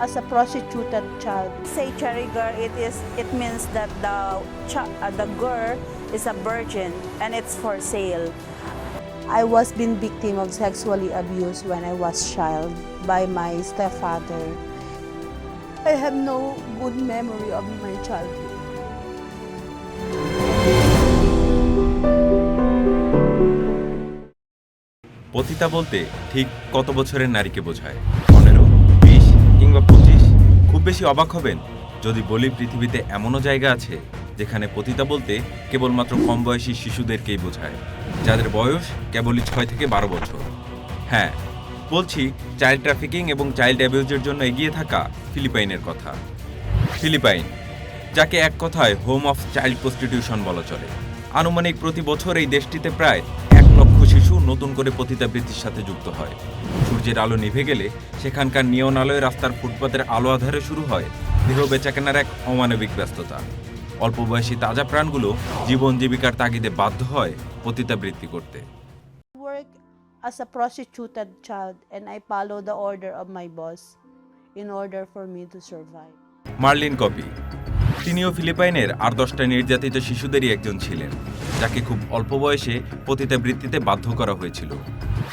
as a prostituted child. Say cherry girl, it is it means that the ch- uh, the girl is a virgin and it's for sale. I was been victim of sexually abuse when I was child by my stepfather. I have no good memory of my childhood. পতিতা বলতে ঠিক কত বছরের নারীকে বোঝায় কিংবা পঁচিশ। খুব বেশি অবাক হবেন যদি বলি পৃথিবীতে এমনও জায়গা আছে যেখানে পতিতা বলতে কেবলমাত্র কম বয়সী শিশুদেরকেই বোঝায়, যাদের বয়স কেবলই ছয় থেকে বারো বছর। হ্যাঁ বলছি চাইল্ড ট্রাফিকিং এবং চাইল্ড অ্যাবিউজের জন্য এগিয়ে থাকা ফিলিপাইনের কথা। ফিলিপাইন, যাকে এক কথায় হোম অফ চাইল্ড প্রস্টিটিউশন বলা চলে। আনুমানিক প্রতি বছর এই দেশটিতে প্রায় নতুন করে পতিতাবৃত্তির সাথে যুক্ত হয়। সূর্যের আলো নিভে গেলে সেখানকার নিয়ন আলোয় রাস্তার ফুটপাতের আলো আধারে শুরু হয় দেহ বেচাকেনার এক অমানবিক ব্যস্ততা। অল্প বয়সী তাজা প্রাণগুলো জীবন জীবিকার তাগিদে বাধ্য হয় পতিতাবৃত্তি করতে। As a prostituted child and I follow the order of my boss in order for me to survive. Marlin Copy. তিনিও ফিলিপাইনের আর দশটা নির্যাতিত শিশুদেরই একজন ছিলেন, যাকে খুব অল্প বয়সে পতিতাবৃত্তিতে বাধ্য করা হয়েছিল।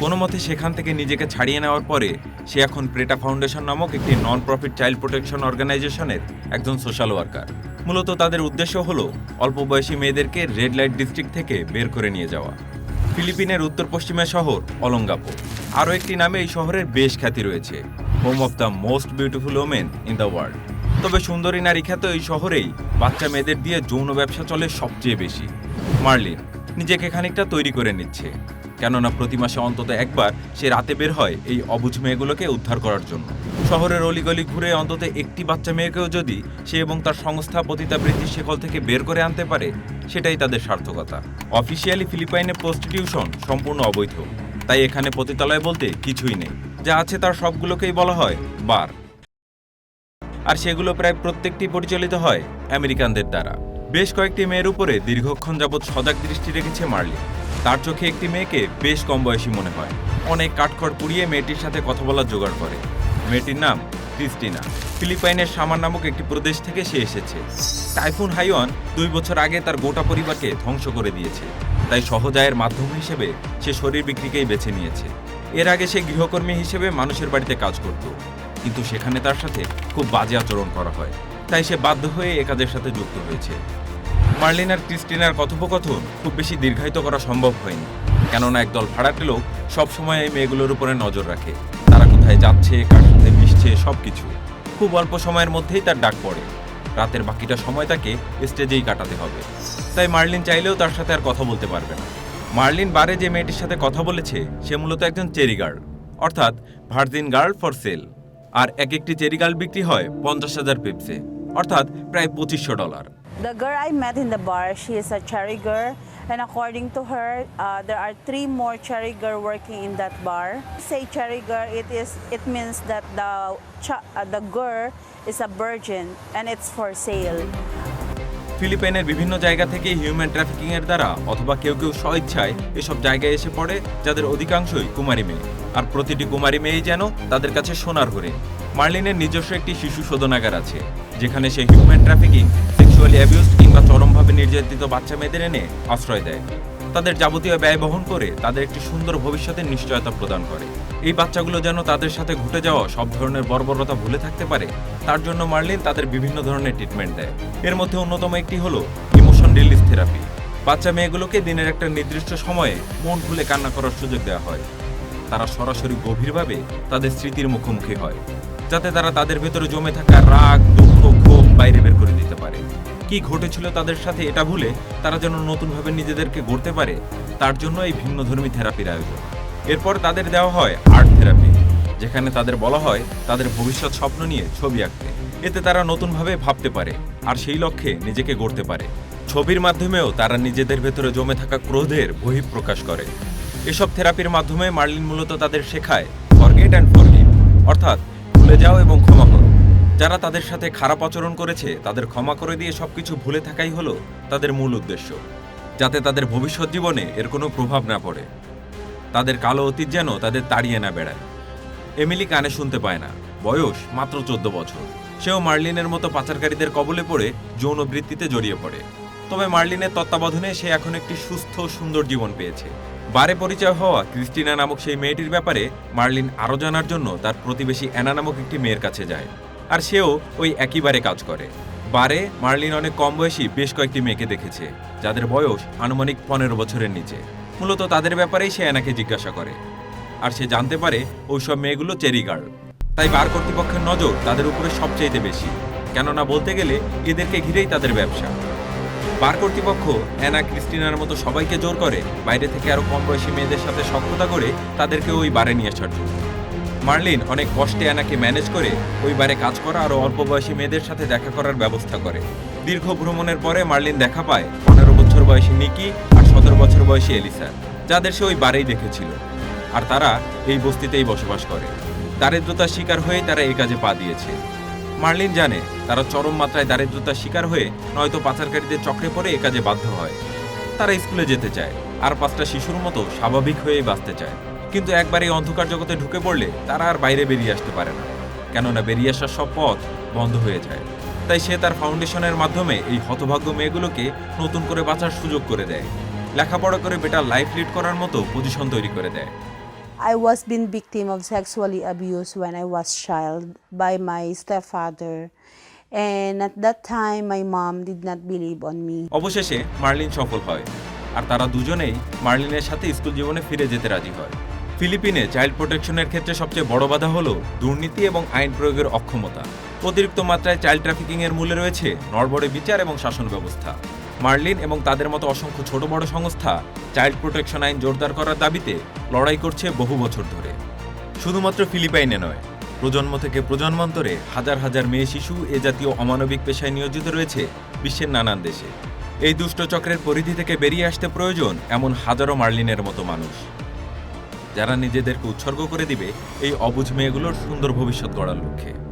কোনো মতে সেখান থেকে নিজেকে ছাড়িয়ে নেওয়ার পরে সে এখন প্রেটা ফাউন্ডেশন নামক একটি নন প্রফিট চাইল্ড প্রোটেকশন অর্গানাইজেশনের একজন সোশ্যাল ওয়ার্কার মূলত তাদের উদ্দেশ্য হলো অল্প বয়সী মেয়েদেরকে রেড লাইট ডিস্ট্রিক্ট থেকে বের করে নিয়ে যাওয়া। ফিলিপিনের উত্তর পশ্চিমা শহর অলঙ্গাপো। আরও একটি নামে এই শহরের বেশ খ্যাতি রয়েছে। Home of the most beautiful women in the world তবে সুন্দরী নারী খ্যাত এই শহরেই বাচ্চা মেয়েদের দিয়ে যৌন ব্যবসা চলে সবচেয়ে বেশি। মার্লিন, নিজেকে খানিকটা তৈরি করে নিচ্ছে। কেননা প্রতি মাসে অন্তত একবার সে রাতে বের হয় এই অবুঝ মেয়েগুলোকে উদ্ধার করার জন্য। শহরের অলিগলি ঘুরে অন্তত একটি বাচ্চা মেয়েকেও যদি সে এবং তার সংস্থা পতিতাবৃত্তির শেকল থেকে বের করে আনতে পারে, সেটাই তাদের সার্থকতা। অফিসিয়ালি ফিলিপাইনে প্রস্টিটিউশন সম্পূর্ণ অবৈধ। তাই এখানে পতিতালয় বলতে কিছুই নেই। যা আছে তার সবগুলোকেই বলা হয় বার। আর সেগুলো প্রায় প্রত্যেকটি পরিচালিত হয় আমেরিকানদের দ্বারা। বেশ কয়েকটি মেয়ের উপরে দীর্ঘক্ষণ যাবৎ সজাগ দৃষ্টি রেখেছে মার্লি তার চোখে একটি মেয়েকে বেশ কম বয়সী মনে হয়। অনেক কাঠখড় পুড়িয়ে মেয়েটির সাথে কথা বলার জোগাড় করে। মেয়েটির নাম ক্রিস্টিনা। ফিলিপাইনের সামার নামক একটি প্রদেশ থেকে সে এসেছে। টাইফুন হাইওয়ান দুই বছর আগে তার গোটা পরিবারকে ধ্বংস করে দিয়েছে। তাই সহজায়ের মাধ্যম হিসেবে সে শরীর বিক্রিকেই বেছে নিয়েছে। এর আগে সে গৃহকর্মী হিসেবে মানুষের বাড়িতে কাজ করত। কিন্তু সেখানে তার সাথে খুব বাজে আচরণ করা হয়। তাই সে বাধ্য হয়ে এ কাজের সাথে যুক্ত হয়েছে। মার্লিন আর ক্রিস্টিনার কথোপকথন খুব বেশি দীর্ঘায়িত করা সম্ভব হয়নি। কেননা একদল ভাড়াটে লোক সবসময় এই মেয়েগুলোর উপরে নজর রাখে। তারা কোথায় যাচ্ছে, কার সাথে মিশছে সব কিছু খুব অল্প সময়ের মধ্যেই তার ডাক পড়ে। রাতের বাকিটা সময় তাকে স্টেজেই কাটাতে হবে। তাই মার্লিন চাইলেও তার সাথে আর কথা বলতে পারবে না। মার্লিন বারে যে মেয়েটির সাথে কথা বলেছে, সে মূলত একজন চেরি গার্ল। অর্থাৎ ভার্জিন গার্ল ফর সেল। আর এক একটি চেরি বিক্রি হয় পঞ্চাশ হাজার পেপসে অর্থাৎ প্রায় পঁচিশশো dollar The girl I met in the bar, she is a cherry girl, and according to her, uh, there are three more cherry girl working in that bar. Say cherry girl, it is it means that the uh, the girl is a virgin and it's for sale. ফিলিপাইনের বিভিন্ন জায়গা থেকে human trafficking এর দ্বারা অথবা কেউ কেউ স্বইচ্ছায় এসব জায়গায় এসে পড়ে, যাদের অধিকাংশই কুমারী মেয়ে। আর প্রতিটি কুমারী মেয়েই যেন তাদের কাছে সোনার হরিণ। মার্লিনের নিজস্ব একটি শিশু শোধনাগার আছে, যেখানে সে হিউম্যান ট্রাফিকিং, সেক্সুয়ালি অ্যাবিউজ কিংবা চরমভাবে নির্যাতিত বাচ্চা মেয়েদের এনে আশ্রয় দেয়। তাদের যাবতীয় ব্যয় বহন করে তাদের একটি সুন্দর ভবিষ্যতের নিশ্চয়তা প্রদান করে। এই বাচ্চাগুলো যেন তাদের সাথে ঘটে যাওয়া সব ধরনের বর্বরতা ভুলে থাকতে পারে, তার জন্য মার্লিন তাদের বিভিন্ন ধরনের ট্রিটমেন্ট দেয়। এর মধ্যে অন্যতম একটি হলো ইমোশন রিলিজ থেরাপি। বাচ্চা মেয়েগুলোকে দিনের একটা নির্দিষ্ট সময়ে মন খুলে কান্না করার সুযোগ দেওয়া হয়। তারা সরাসরি গভীরভাবে তাদের স্মৃতির মুখোমুখি হয়, যাতে তারা তাদের ভেতরে জমে থাকা রাগ, দুঃখ, ক্ষোভ বাইরে বের করে দিতে পারে। কি ঘটেছিল তাদের সাথে এটা ভুলে তারা যেন নতুনভাবে নিজেদেরকে গড়তে পারে, তার জন্য এই ভিন্নধর্মী থেরাপির আয়োজন। এরপর তাদের দেওয়া হয় আর্ট থেরাপি, যেখানে তাদের বলা হয় তাদের ভবিষ্যৎ স্বপ্ন নিয়ে ছবি আঁকতে। এতে তারা নতুনভাবে ভাবতে পারে আর সেই লক্ষ্যে নিজেকে গড়তে পারে। ছবির মাধ্যমেও তারা নিজেদের ভেতরে জমে থাকা ক্রোধের বহিঃপ্রকাশ করে। এসব থেরাপির মাধ্যমে মার্লিন মূলত তাদের শেখায়, ফরগেট অ্যান্ড ফরগিভ অর্থাৎ ভুলে যাও এবং ক্ষমা করো। যারা তাদের সাথে খারাপ আচরণ করেছে, তাদের ক্ষমা করে দিয়ে সবকিছু ভুলে থাকাই হলো তাদের মূল উদ্দেশ্য, যাতে তাদের ভবিষ্যৎ জীবনে এর কোনো প্রভাব না পড়ে। তাদের কালো অতীত যেন তাদের তাড়িয়ে না বেড়ায়। এমিলি কানে শুনতে পায় না। বয়স মাত্র চোদ্দ বছর। সেও মার্লিনের মতো পাচারকারীদের কবলে পড়ে, যৌন বৃত্তিতে জড়িয়ে পড়ে। তবে মার্লিনের তত্ত্বাবধানে সে এখন একটি সুস্থ সুন্দর জীবন পেয়েছে। বারে পরিচয় হওয়া ক্রিস্টিনা নামক সেই মেয়েটির ব্যাপারে মার্লিন আরও জানার জন্য তার প্রতিবেশী অ্যানা নামক একটি মেয়ের কাছে যায়। আর সেও ওই একই বারে কাজ করে। বারে মার্লিন অনেক কম বয়সী বেশ কয়েকটি মেয়েকে দেখেছে, যাদের বয়স আনুমানিক পনেরো বছরের নিচে। মূলত তাদের ব্যাপারেই সে অ্যানাকে জিজ্ঞাসা করে। আর সে জানতে পারে ওইসব মেয়েগুলো চেরি গার্ল। তাই বার কর্তৃপক্ষের নজর তাদের উপরে সবচাইতে বেশি। কেননা বলতে গেলে এদেরকে ঘিরেই তাদের ব্যবসা। বার কর্তৃপক্ষ অ্যানা ক্রিস্টিনার মতো সবাইকে জোর করে বাইরে থেকে আরও কম বয়সী মেয়েদের সাথে সক্ষতা করে তাদেরকে ওই বারে নিয়ে আসার জন্য মার্লিন অনেক কষ্টে অ্যানাকে ম্যানেজ করে ওই বারে কাজ করা আরও অল্প বয়সী মেয়েদের সাথে দেখা করার ব্যবস্থা করে। দীর্ঘ ভ্রমণের পরে মার্লিন দেখা পায় পনেরো বছর বয়সী নিকি আর সতেরো বছর বয়সী এলিসা, যাদের সে ওই বারেই দেখেছিল। আর তারা এই বস্তিতেই বসবাস করে। দারিদ্রতার শিকার হয়ে তারা এই কাজে পা দিয়েছে। মার্লিন জানে তারা চরম মাত্রায় দারিদ্রতার শিকার হয়ে নয়তো পাচারকারীদের চক্রে পড়ে এ কাজে বাধ্য হয়। তারা স্কুলে যেতে চায়, আর পাঁচটা শিশুর মতো স্বাভাবিক হয়েই বাঁচতে চায়। কিন্তু একবার এই অন্ধকার জগতে ঢুকে পড়লে তারা আর বাইরে বেরিয়ে আসতে পারে না কেননা বেরিয়ে আসার সব পথ বন্ধ হয়ে যায় তাই সে তার ফাউন্ডেশনের মাধ্যমে এই হতভাগ্য মেয়েগুলোকে নতুন করে বাঁচার সুযোগ করে দেয় লেখাপড়া করে বেটার লাইফ লিড করার মতো পজিশন তৈরি করে দেয় I was being victim of sexually abuse when I was child by my stepfather. And at that time, my mom did not believe on me. অবশেষে মার্লিন সফল হয় আর তারা দুজনেই মার্লিনের সাথে স্কুল জীবনে ফিরে যেতে রাজি হয় ফিলিপিনে চাইল্ড প্রোটেকশনের ক্ষেত্রে সবচেয়ে বড় বাধা হল দুর্নীতি এবং আইন প্রয়োগের অক্ষমতা। অতিরিক্ত মাত্রায় চাইল্ড ট্রাফিকিং এর মূলে রয়েছে নড়বড়ে বিচার এবং শাসন ব্যবস্থা। মার্লিন এবং তাদের মতো অসংখ্য ছোট বড় সংস্থা চাইল্ড প্রোটেকশন আইন জোরদার করার দাবিতে লড়াই করছে বহু বছর ধরে। শুধুমাত্র ফিলিপাইনে নয়, প্রজন্ম থেকে প্রজন্মান্তরে হাজার হাজার মেয়ে শিশু এ জাতীয় অমানবিক পেশায় নিয়োজিত রয়েছে বিশ্বের নানান দেশে। এই দুষ্ট চক্রের পরিধি থেকে বেরিয়ে আসতে প্রয়োজন এমন হাজারো মার্লিনের মতো মানুষ। যারা নিজেদেরকে উৎসর্গ করে দিবে এই অবুঝ মেয়েগুলোর সুন্দর ভবিষ্যৎ গড়ার লক্ষ্যে।